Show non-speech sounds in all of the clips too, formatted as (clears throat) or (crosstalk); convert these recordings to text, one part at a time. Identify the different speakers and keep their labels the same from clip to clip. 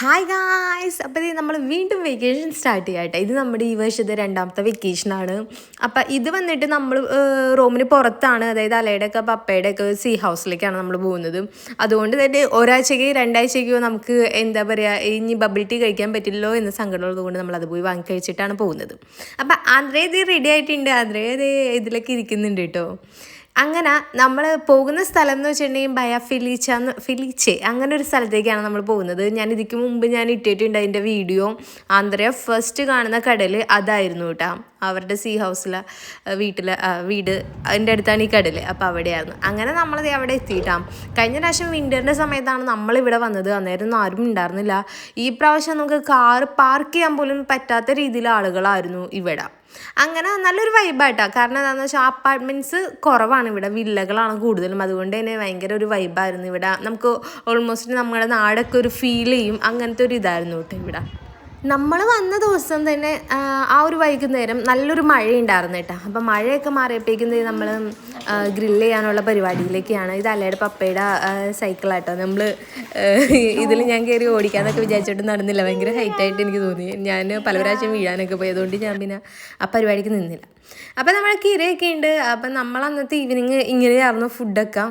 Speaker 1: Hi guys അപ്പോൾ ഇത് നമ്മൾ വീണ്ടും വെക്കേഷൻ സ്റ്റാർട്ട് ചെയ്യാട്ടെ. ഇത് നമ്മുടെ ഈ വർഷത്തെ രണ്ടാമത്തെ വെക്കേഷനാണ് അപ്പോൾ ഇത് വന്നിട്ട് നമ്മൾ റൂമിന് പുറത്താണ്. അതായത് അലയുടെ ഒക്കെ പപ്പയുടെ ഒക്കെ സീ ഹൗസിലേക്കാണ് നമ്മൾ പോകുന്നത്. അതുകൊണ്ട് തന്നെ ഒരാഴ്ചയ്ക്ക് രണ്ടാഴ്ചയ്ക്കോ നമുക്ക് എന്താ പറയുക ഇനി ബബിൾ ടീ കഴിക്കാൻ പറ്റില്ലല്ലോ എന്ന സങ്കടമുള്ളത് കൊണ്ട് നമ്മൾ അത് പോയി വാങ്ങി കഴിച്ചിട്ടാണ് പോകുന്നത്. അപ്പോൾ ആന്ധ്രേ ഇത് റെഡി ആയിട്ടുണ്ട്. ആന്ധ്രേ ഇത് ഇതിലൊക്കെ ഇരിക്കുന്നുണ്ട് കേട്ടോ അങ്ങനെ നമ്മൾ പോകുന്ന സ്ഥലം എന്ന് വെച്ചിട്ടുണ്ടെങ്കിൽ ബയ ഫിലീച്ച എന്ന് ഫിലീച്ചെ അങ്ങനെ ഒരു സ്ഥലത്തേക്കാണ് നമ്മൾ പോകുന്നത്. ഞാൻ ഇതിക്ക് മുമ്പ് ഞാൻ ഇട്ടിട്ടുണ്ട് അതിന്റെ വീഡിയോ. ആന്ധ്ര ഫസ്റ്റ് കാണുന്ന കടൽ അതായിരുന്നു കേട്ടോ. അവരുടെ സീ ഹൗസിലെ വീട്ടിലെ വീട് അതിന്റെ അടുത്താണ് ഈ കടൽ. അപ്പോൾ അവിടെയായിരുന്നു. അങ്ങനെ നമ്മളത് അവിടെ എത്തിയിട്ടാണ് കഴിഞ്ഞ പ്രാവശ്യം വിന്ററിന്റെ സമയത്താണ് നമ്മളിവിടെ വന്നത്. അന്നേരം ആരും ഉണ്ടായിരുന്നില്ല. ഈ പ്രാവശ്യം നമുക്ക് കാർ പാർക്ക് ചെയ്യാൻ പോലും പറ്റാത്ത രീതിയിൽ ആളുകളായിരുന്നു ഇവിടെ. അങ്ങനെ നല്ലൊരു വൈബായിട്ടാണ് കാരണം എന്താണെന്ന് വെച്ചാൽ അപ്പാർട്ട്മെന്റ്സ് കുറവാണ് ഇവിടെ. വില്ലകളാണ് കൂടുതലും. അതുകൊണ്ട് തന്നെ ഭയങ്കര ഒരു വൈബായിരുന്നു ഇവിടെ. നമുക്ക് ഓൾമോസ്റ്റ് നമ്മുടെ നാടൊക്കെ ഒരു ഫീൽ ചെയ്യും. അങ്ങനത്തെ ഒരു ഇതായിരുന്നു കേട്ടോ ഇവിടെ. നമ്മൾ വന്ന ദിവസം തന്നെ ആ, ഒരു വൈകുന്നേരം നല്ലൊരു മഴയുണ്ടായിരുന്നു കേട്ടോ. അപ്പം മഴയൊക്കെ മാറിയപ്പോഴേക്കും നമ്മൾ ഗ്രില്ല് ചെയ്യാനുള്ള പരിപാടിയിലേക്കാണ്. ഇത് അല്ലയുടെ പപ്പയുടെ സൈക്കിളാട്ടോ നമ്മൾ ഇതിൽ ഞാൻ കയറി ഓടിക്കാന്നൊക്കെ വിചാരിച്ചിട്ട് നടന്നില്ല. ഭയങ്കര ഹൈറ്റായിട്ട് എനിക്ക് തോന്നി. ഞാൻ പല പ്രാവശ്യം വീഴാനൊക്കെ പോയതുകൊണ്ട് ഞാൻ പിന്നെ ആ പരിപാടിക്ക് നിന്നില്ല. അപ്പം നമ്മൾ കിരയൊക്കെ ഉണ്ട്. അപ്പം നമ്മൾ അന്നത്തെ ഈവനിങ് ഇങ്ങനെയായിരുന്നു ഫുഡൊക്കെ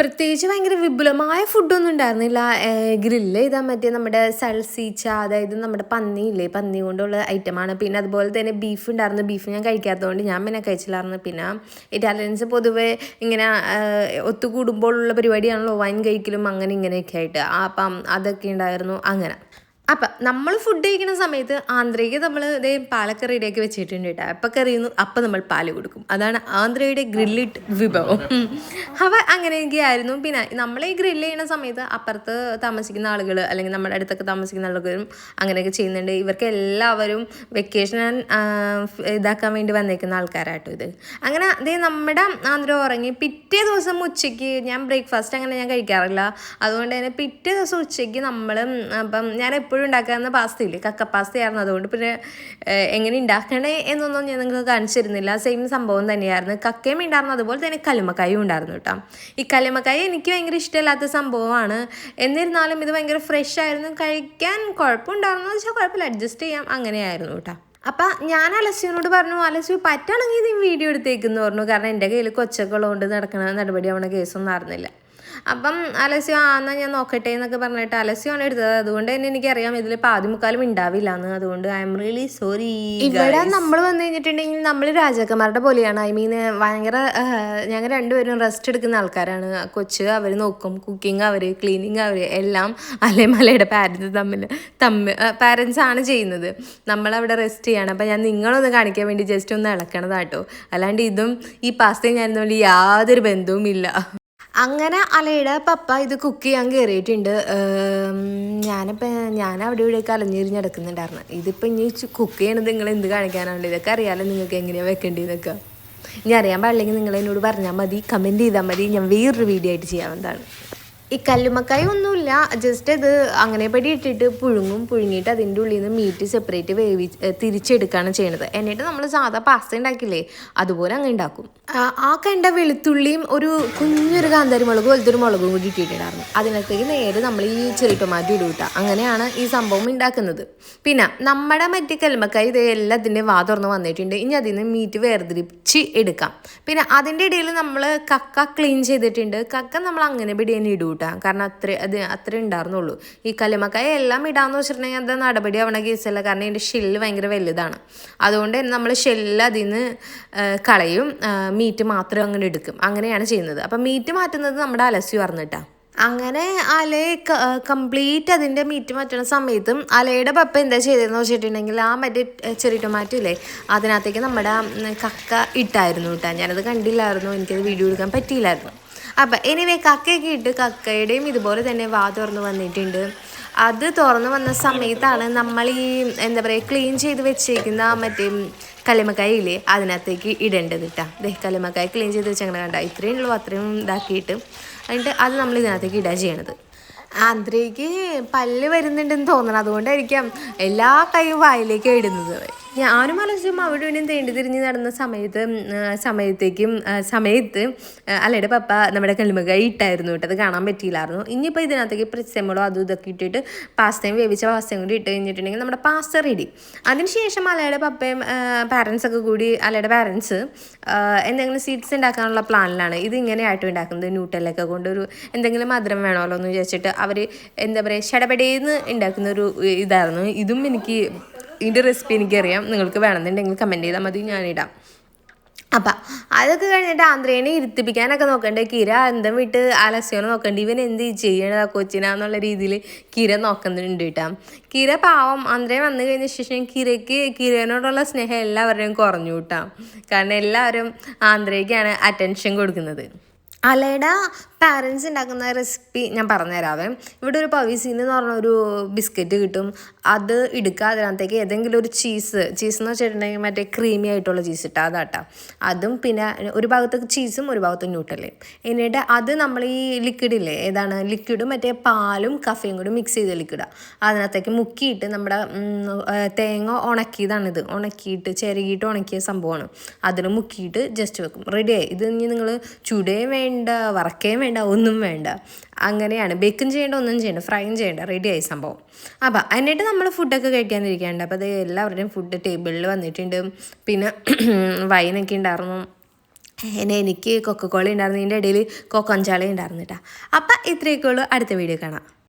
Speaker 1: പ്രത്യേകിച്ച് ഭയങ്കര വിപുലമായ ഫുഡൊന്നും ഉണ്ടായിരുന്നില്ല. ഗ്രില്ല് ചെയ്താൽ മറ്റേ നമ്മുടെ സൽസീച്ച അതായത് നമ്മുടെ പന്നിയില്ലേ പന്നി കൊണ്ടുള്ള ഐറ്റമാണ് പിന്നെ അതുപോലെ തന്നെ ബീഫ് ഉണ്ടായിരുന്നു. ബീഫ് ഞാൻ കഴിക്കാത്തതുകൊണ്ട് ഞാൻ പിന്നെ കഴിച്ചില്ലായിരുന്നു. പിന്നെ ഇറ്റാലിയൻസ് പൊതുവെ ഇങ്ങനെ ഒത്തുകൂടുമ്പോഴുള്ള പരിപാടിയാണല്ലോ. വൈൻ കഴിക്കലും അങ്ങനെ ഇങ്ങനെയൊക്കെ ആയിട്ട്. അപ്പം അതൊക്കെ ഉണ്ടായിരുന്നു. അങ്ങനെ. അപ്പം നമ്മൾ ഫുഡ് കഴിക്കുന്ന സമയത്ത് ആന്ധ്രയ്ക്ക് നമ്മൾ ഇതേ പാലക്കറിയുടെയൊക്കെ വെച്ചിട്ടുണ്ട് കേട്ടോ അപ്പം കറിയുന്നു അപ്പം നമ്മൾ പാൽ കൊടുക്കും. അതാണ് ആന്ധ്രയുടെ ഗ്രില്ലിട്ട് വിഭവം. അവ അങ്ങനെയൊക്കെ ആയിരുന്നു. പിന്നെ നമ്മൾ ഈ ഗ്രില്ല് ചെയ്യുന്ന സമയത്ത് അപ്പുറത്ത് താമസിക്കുന്ന ആളുകൾ അല്ലെങ്കിൽ നമ്മുടെ അടുത്തൊക്കെ താമസിക്കുന്ന ആളുകളും അങ്ങനെയൊക്കെ ചെയ്യുന്നുണ്ട്. ഇവർക്ക് എല്ലാവരും വെക്കേഷൻ ഇതാക്കാൻ വേണ്ടി വന്നേക്കുന്ന ആൾക്കാരാട്ടോ ഇത്. അങ്ങനെ അതേ നമ്മുടെ ആന്ധ്ര ഉറങ്ങി പിറ്റേ ദിവസം ഉച്ചയ്ക്ക് ഞാൻ ബ്രേക്ക്ഫാസ്റ്റ് അങ്ങനെ ഞാൻ കഴിക്കാറില്ല. അതുകൊണ്ട് തന്നെ പിറ്റേ ദിവസം ഉച്ചയ്ക്ക് നമ്മൾ അപ്പം ഞാൻ എപ്പോഴും ഉണ്ടാക്കാവുന്ന പാസ്ത ഇല്ലേ? കക്ക പാസ്തയായിരുന്നു അതുകൊണ്ട് പിന്നെ എങ്ങനെ ഉണ്ടാക്കണേ എന്നൊന്നും ഞാൻ നിങ്ങൾക്ക് കാണിച്ചു തരുന്നില്ല. സെയിം സംഭവം തന്നെയായിരുന്നു. കക്കയും ഉണ്ടായിരുന്നു അതുപോലെ തന്നെ കലുമക്കായും ഉണ്ടായിരുന്നു കേട്ടോ. ഈ കല്ലുമക്കായ എനിക്ക് ഭയങ്കര ഇഷ്ടമില്ലാത്ത സംഭവമാണ്. എന്നിരുന്നാലും ഇത് ഭയങ്കര ഫ്രഷ് ആയിരുന്നു. കഴിക്കാൻ കുഴപ്പമുണ്ടായിരുന്നു. വെച്ചാൽ കുഴപ്പമില്ല. അഡ്ജസ്റ്റ് ചെയ്യാം. അങ്ങനെയായിരുന്നു കേട്ടോ. അപ്പം ഞാൻ അലസ്യനോട് പറഞ്ഞു അലസ്യു പറ്റുകയാണെങ്കിൽ ഇത് വീഡിയോ എടുത്തേക്കെന്ന് പറഞ്ഞു. കാരണം എന്റെ കയ്യിൽ കൊച്ചൊക്കെയുള്ളതുകൊണ്ട് നടക്കണ നടപടി അവണ കേസൊന്നും നടന്നില്ല. അപ്പം അലസ്യോ ആ എന്നാൽ ഞാൻ നോക്കട്ടെ എന്നൊക്കെ പറഞ്ഞിട്ട് അലസ്യമാണ് എടുത്തത്. അതുകൊണ്ട് തന്നെ എനിക്കറിയാം ഇതിൽ പാതി മുക്കാലും ഉണ്ടാവില്ല എന്ന്. അതുകൊണ്ട് ഐ എം റിയലി സോറി ഇവിടെ നമ്മൾ വന്നു കഴിഞ്ഞിട്ടുണ്ടെങ്കിൽ നമ്മൾ രാജാക്കന്മാരുടെ പോലെയാണ്. ഐ മീൻ ഭയങ്കര ഞങ്ങൾ രണ്ടുപേരും റെസ്റ്റ് എടുക്കുന്ന ആൾക്കാരാണ്. കൊച്ച് അവർ നോക്കും കുക്കിംഗ് അവർ ക്ലീനിങ് അവർ എല്ലാം അല്ലേ മലയുടെ പാരൻസ് തമ്മിൽ തമ്മിൽ പാരൻസ് ആണ് ചെയ്യുന്നത്. നമ്മളവിടെ റെസ്റ്റ് ചെയ്യണം. അപ്പം ഞാൻ നിങ്ങളൊന്ന് കാണിക്കാൻ വേണ്ടി ജസ്റ്റ് ഒന്ന് ഇളക്കണതാട്ടോ. അല്ലാണ്ട് ഇതും ഈ പാസ്തയും ഞാൻ തമ്മിൽ യാതൊരു ബന്ധവും ഇല്ല അങ്ങനെ അലയുടെ പപ്പ ഇത് കുക്ക് ചെയ്യാൻ കയറിയിട്ടുണ്ട് ഞാനിപ്പോൾ ഞാൻ അവിടെ ഇവിടെയൊക്കെ അലഞ്ഞിരിഞ്ഞ് നടക്കുന്നുണ്ടായിരുന്നു ഇതിപ്പോൾ ഇനി കുക്ക് ചെയ്യണത് നിങ്ങൾ എന്ത് കാണിക്കാനാണല്ലോ ഇതൊക്കെ അറിയാമല്ലോ നിങ്ങൾക്ക് എങ്ങനെയാണ് വെക്കേണ്ടതെന്നൊക്കെ ഇനി അറിയാൻ പാടില്ലെങ്കിൽ നിങ്ങൾ എന്നോട് പറഞ്ഞാൽ മതി കമന്റ് ചെയ്താൽ മതി. ഞാൻ വേറൊരു വീഡിയോ ആയിട്ട് ചെയ്യാവുന്നതാണ്. ഈ കല്ലുമ്മക്കായ ഒന്നുമില്ല. ജസ്റ്റ് ഇത് അങ്ങനെ പടി ഇട്ടിട്ട് പുഴുങ്ങും. പുഴുങ്ങിയിട്ട് അതിന്റെ ഉള്ളിൽ നിന്ന് മീറ്റ് സെപ്പറേറ്റ് വേവി തിരിച്ചെടുക്കുകയാണ് ചെയ്യണത്. എന്നിട്ട് നമ്മൾ സാധാ പാസ്ത ഉണ്ടാക്കില്ലേ അതുപോലെ അങ്ങ് ഉണ്ടാക്കും. ആ, കണ്ട വെളുത്തുള്ളിയും ഒരു കുഞ്ഞൊരു കാന്താരി മുളകും വലുതൊരു മുളകും കൂടി ഇട്ടിട്ടുണ്ടായിരുന്നു. അതിനകത്തേക്ക് നേരെ നമ്മൾ ഈ ചെറിയ ടൊമാറ്റോ ഇടും കിട്ടുക അങ്ങനെയാണ് ഈ സംഭവം ഉണ്ടാക്കുന്നത്. പിന്നെ നമ്മുടെ മറ്റേ കല്ലുമ്മക്കായ ഇത് എല്ലാത്തിന്റെ വാ തുറന്ന് വന്നിട്ടുണ്ട്. ഇനി അതിൽ നിന്ന് മീറ്റ് വേർതിരിച്ച് എടുക്കാം. പിന്നെ അതിന്റെ ഇടയിൽ നമ്മൾ കക്ക ക്ലീൻ ചെയ്തിട്ടുണ്ട്. കക്ക നമ്മൾ അങ്ങനെ പിടി തന്നെ ഇടും കേട്ടോ കാരണം അത്ര അത് അത്ര ഉണ്ടായിരുന്നുള്ളൂ ഈ കല്ലുമക്കായ എല്ലാം ഇടാന്ന് വെച്ചിട്ടുണ്ടെങ്കിൽ അത് നടപടി ആവണ കേസല്ല. കാരണം ഇതിന്റെ ഷെല്ല് ഭയങ്കര വലുതാണ്. അതുകൊണ്ട് തന്നെ നമ്മൾ ഷെല്ല് അതിൽ നിന്ന് കളയും. മീറ്റ് മാത്രം അങ്ങനെ എടുക്കും. അങ്ങനെയാണ് ചെയ്യുന്നത്. അപ്പം മീറ്റ് മാറ്റുന്നത് നമ്മുടെ അലസി പറഞ്ഞിട്ടാ അങ്ങനെ അലയെ കംപ്ലീറ്റ് അതിന്റെ മീറ്റ് മാറ്റുന്ന സമയത്തും അലയുടെ പപ്പ എന്താ ചെയ്തതെന്ന് വെച്ചിട്ടുണ്ടെങ്കിൽ ആ മറ്റേ ചെറിയ ടൊമാറ്റോ ഇല്ലേ അതിനകത്തേക്ക് നമ്മുടെ കക്ക ഇട്ടായിരുന്നു കേട്ടോ. ഞാനത് കണ്ടില്ലായിരുന്നു. എനിക്കത് വീഡിയോ എടുക്കാൻ പറ്റിയില്ലായിരുന്നു. അപ്പം എനിവേ കക്കയൊക്കെ ഇട്ട് കക്കയുടെയും ഇതുപോലെ തന്നെ വാ തുറന്നു വന്നിട്ടുണ്ട്. അത് തുറന്നു വന്ന സമയത്താണ് നമ്മൾ ഈ എന്താ പറയുക ക്ലീൻ ചെയ്ത് വെച്ചേക്കുന്ന മറ്റേ കല്ലുമ്മക്കായ ഇല്ലേ അതിനകത്തേക്ക് ഇടേണ്ടത് കേട്ടോ ദേ കലമക്കായ ക്ലീൻ ചെയ്ത് വെച്ചങ്ങനെ കണ്ട ഇത്രയും ഉള്ളൂ അത്രയും ഇതാക്കിയിട്ട്. എന്നിട്ട് അത് നമ്മൾ ഇതിനകത്തേക്ക് ഇടുക ചെയ്യണത്. ആന്ത്രയ്ക്ക് പല്ല് വരുന്നുണ്ടെന്ന് തോന്നണം അതുകൊണ്ടായിരിക്കാം എല്ലാ കൈയും വായിലേക്ക് ഇടുന്നത്. ഞാനും ആലോചിച്ചും അവിടെ വീണ്ടും തേണ്ടി തിരിഞ്ഞ് നടന്ന സമയത്ത് സമയത്തേക്കും സമയത്ത് അല്ലയുടെ പപ്പ നമ്മുടെ കല്ലുമകായി ഇട്ടായിരുന്നു കേട്ടോ. അത് കാണാൻ പറ്റിയില്ലായിരുന്നു. ഇനിയിപ്പോൾ ഇതിനകത്തേക്ക് പ്രസ്യമ്പളോ അതും ഇതൊക്കെ ഇട്ടിട്ട് പാസ്തയും വേവിച്ച പാസ്തയും കൂടി ഇട്ട് കഴിഞ്ഞിട്ടുണ്ടെങ്കിൽ നമ്മുടെ പാസ്ത റെഡി അതിനുശേഷം അലയുടെ പപ്പയും പാരൻസൊക്കെ കൂടി അലയുടെ പാരൻസ് എന്തെങ്കിലും സ്വീറ്റ്സ് ഉണ്ടാക്കാനുള്ള പ്ലാനിലാണ് ഇത് ഇങ്ങനെയായിട്ട് ഉണ്ടാക്കുന്നത്. ന്യൂട്ടലൊക്കെ കൊണ്ടൊരു എന്തെങ്കിലും മധുരം വേണമല്ലോ എന്ന് വിചാരിച്ചിട്ട് അവർ എന്താ പറയുക ഷടപടേന്ന് ഉണ്ടാക്കുന്ന ഒരു ഇതായിരുന്നു. ഇതും എനിക്ക് ഇതിന്റെ റെസിപ്പി എനിക്കറിയാം. നിങ്ങൾക്ക് വേണമെന്നുണ്ടെങ്കിൽ കമന്റ് ചെയ്താൽ മതി ഞാനിടാം അപ്പം അതൊക്കെ കഴിഞ്ഞിട്ട് ആന്ധ്രേനെ ഇരുത്തിപ്പിക്കാനൊക്കെ നോക്കണ്ടേ? കിര എന്തും വിട്ട് ആലസ്യോനെ നോക്കണ്ട? ഇവൻ എന്ത് ചെയ്യണതാ കൊച്ചിനാന്നുള്ള രീതിയിൽ കിര നോക്കുന്നുണ്ട് കേട്ടോ. കിര പാവം ആന്ധ്രയെ വന്നു കഴിഞ്ഞ ശേഷം കിരയ്ക്ക് കിരനോടുള്ള സ്നേഹം എല്ലാവരുടെയും കുറഞ്ഞു കിട്ടാം. കാരണം എല്ലാവരും ആന്ധ്രയ്ക്കാണ് അറ്റൻഷൻ കൊടുക്കുന്നത്. അലയുടെ പാരൻസ് ഉണ്ടാക്കുന്ന റെസിപ്പി ഞാൻ പറഞ്ഞുതരാവേ ഇവിടെ ഒരു പവീസീന്ന് എന്ന് പറഞ്ഞ ഒരു ബിസ്ക്കറ്റ് കിട്ടും. അത് എടുക്കുക അതിനകത്തേക്ക് ഏതെങ്കിലും ഒരു ചീസ് ചീസ് എന്ന് വെച്ചിട്ടുണ്ടെങ്കിൽ മറ്റേ ക്രീമി ആയിട്ടുള്ള ചീസ് ഇട്ടാൽ അതാട്ടാ. അതും പിന്നെ ഒരു ഭാഗത്ത് ചീസും ഒരു ഭാഗത്ത് ന്യൂട്ടലയും എന്നിട്ട് അത് നമ്മൾ ഈ ലിക്വിഡില്ലേ ഏതാണ് ലിക്വിഡും മറ്റേ പാലും കഫയും കൂടി മിക്സ് ചെയ്ത് ലിക്വിഡാണ് അതിനകത്തേക്ക് മുക്കിയിട്ട് നമ്മുടെ തേങ്ങ ഉണക്കിയതാണിത്. ഉണക്കിയിട്ട് ചിരകിയിട്ട് ഉണക്കിയ സംഭവമാണ്. അതിൽ മുക്കിയിട്ട് ജസ്റ്റ് വെക്കും. റെഡിയായി ഇത് ഇനി നിങ്ങൾ ചുടേ വേണ്ട വറക്കേം വേണ്ട ഒന്നും വേണ്ട. അങ്ങനെയാണ്. ബേക്കും ചെയ്യേണ്ട ഒന്നും ചെയ്യേണ്ട. ഫ്രൈയും ചെയ്യേണ്ട. റെഡിയായി സംഭവം. അപ്പം അതിനായിട്ട് നമ്മൾ ഫുഡൊക്കെ കഴിക്കാനിരിക്കാണ്ട് അപ്പോൾ അത് എല്ലാവരുടെയും ഫുഡ് ടേബിളിൽ വന്നിട്ടുണ്ട്. പിന്നെ (clears throat) വൈനൊക്കെ ഉണ്ടായിരുന്നു. എന്നെ എനിക്ക് കൊക്കക്കോള ഉണ്ടായിരുന്നു. ഇതിന്റെ ഇടയിൽ കൊക്കഞ്ചാളി ഉണ്ടായിരുന്നു കേട്ടോ അപ്പം ഇത്രയൊക്കെ ഉള്ളൂ. അടുത്ത വീഡിയോ കാണാം.